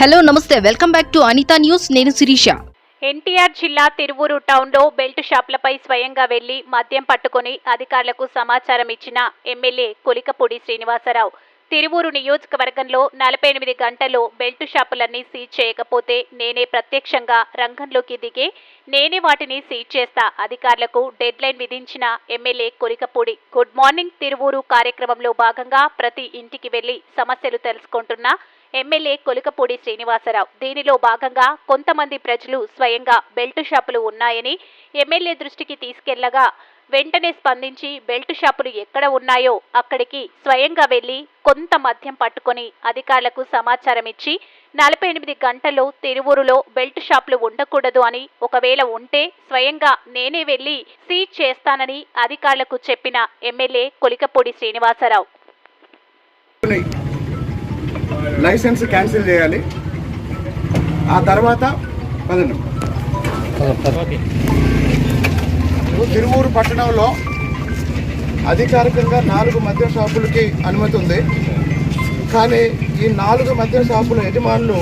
Hello నమస్తే. Welcome back to Anitha news. నేను శిరీష. ఎన్టీఆర్ జిల్లా తిరువూరు టౌన్లో బెల్ట్ షాపులపై స్వయంగా వెళ్ళి మద్యం పట్టుకుని అధికారులకు సమాచారం ఇచ్చిన ఎమ్మెల్యే కొలికపూడి శ్రీనివాసరావు. తిరువూరు నియోజకవర్గంలో నలభై ఎనిమిది గంటల్లో బెల్ట్ షాపులన్నీ సీజ్ చేయకపోతే నేనే ప్రత్యక్షంగా రంగంలోకి దిగి నేనే వాటిని సీజ్ చేస్తా అధికారులకు డెడ్ లైన్ విధించిన MLA Kolikapudi. Good morning Tiruvuru కార్యక్రమంలో భాగంగా ప్రతి ఇంటికి వెళ్ళి సమస్యలు తెలుసుకుంటున్న ఎమ్మెల్యే కొలికపూడి శ్రీనివాసరావు. దీనిలో భాగంగా కొంతమంది ప్రజలు స్వయంగా బెల్ట్ షాపులు ఉన్నాయని ఎమ్మెల్యే దృష్టికి తీసుకెళ్ళగా వెంటనే స్పందించి బెల్ట్ షాపులు ఎక్కడ ఉన్నాయో అక్కడికి స్వయంగా వెళ్ళి కొంత మద్యం పట్టుకొని అధికారులకు సమాచారం ఇచ్చి నలభై ఎనిమిది గంటల్లో తిరువూరులో బెల్ట్ షాపులు ఉండకూడదు అని ఒకవేళ ఉంటే స్వయంగా నేనే వెళ్ళి సీజ్ చేస్తానని అధికారులకు చెప్పిన MLA Kolikapudi Srinivasarao. Licence cancel చేయాలి. ఆ తర్వాత పదండి. తిరువూరు పట్టణంలో అధికారికంగా నాలుగు మద్యం షాపులకి అనుమతి ఉంది. కానీ ఈ నాలుగు మద్యం షాపుల యజమానులు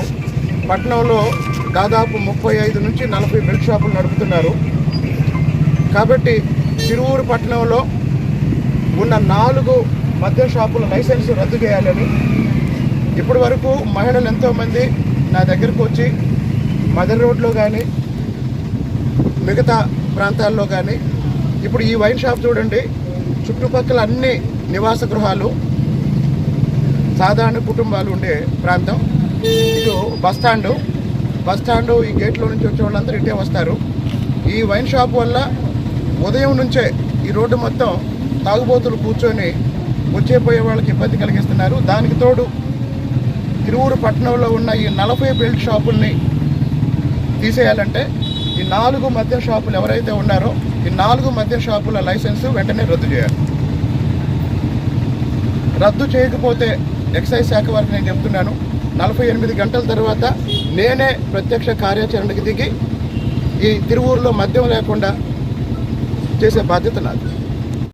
పట్టణంలో దాదాపు ముప్పై ఐదు నుంచి నలభై మిల్క్ షాపులు నడుపుతున్నారు. కాబట్టి తిరువూరు పట్టణంలో ఉన్న నాలుగు మద్యం షాపుల లైసెన్స్ రద్దు చేయాలని ఇప్పటి వరకు మహిళలు ఎంతోమంది నా దగ్గరకు వచ్చి మదర్ రోడ్లో కానీ మిగతా ప్రాంతాల్లో కానీ ఇప్పుడు ఈ వైన్ షాప్ చూడండి చుట్టుపక్కల అన్ని నివాస గృహాలు సాధారణ కుటుంబాలు ఉండే ప్రాంతం. ఇటు బస్ బస్టాండు బస్ ఈ గేట్లో నుంచి వచ్చే వాళ్ళందరూ ఇటే వస్తారు. ఈ వైన్ షాప్ వల్ల ఉదయం నుంచే ఈ రోడ్డు మొత్తం తాగుబోతులు కూర్చొని వచ్చే పోయే వాళ్ళకి ఇబ్బంది కలిగిస్తున్నారు. దానికి తోడు తిరువూరు పట్టణంలో ఉన్న ఈ నలభై బెల్ట్ షాపుల్ని తీసేయాలంటే ఈ నాలుగు మద్య షాపులు ఎవరైతే ఉన్నారో ఈ నాలుగు మద్య షాపుల లైసెన్స్ వెంటనే రద్దు చేయాలి. రద్దు చేయకపోతే ఎక్సైజ్ శాఖ వారికి నేను చెప్తున్నాను నలభై ఎనిమిది గంటల తర్వాత నేనే ప్రత్యక్ష కార్యాచరణకు దిగి ఈ తిరువూరులో మద్యం లేకుండా చేసే బాధ్యత నాది.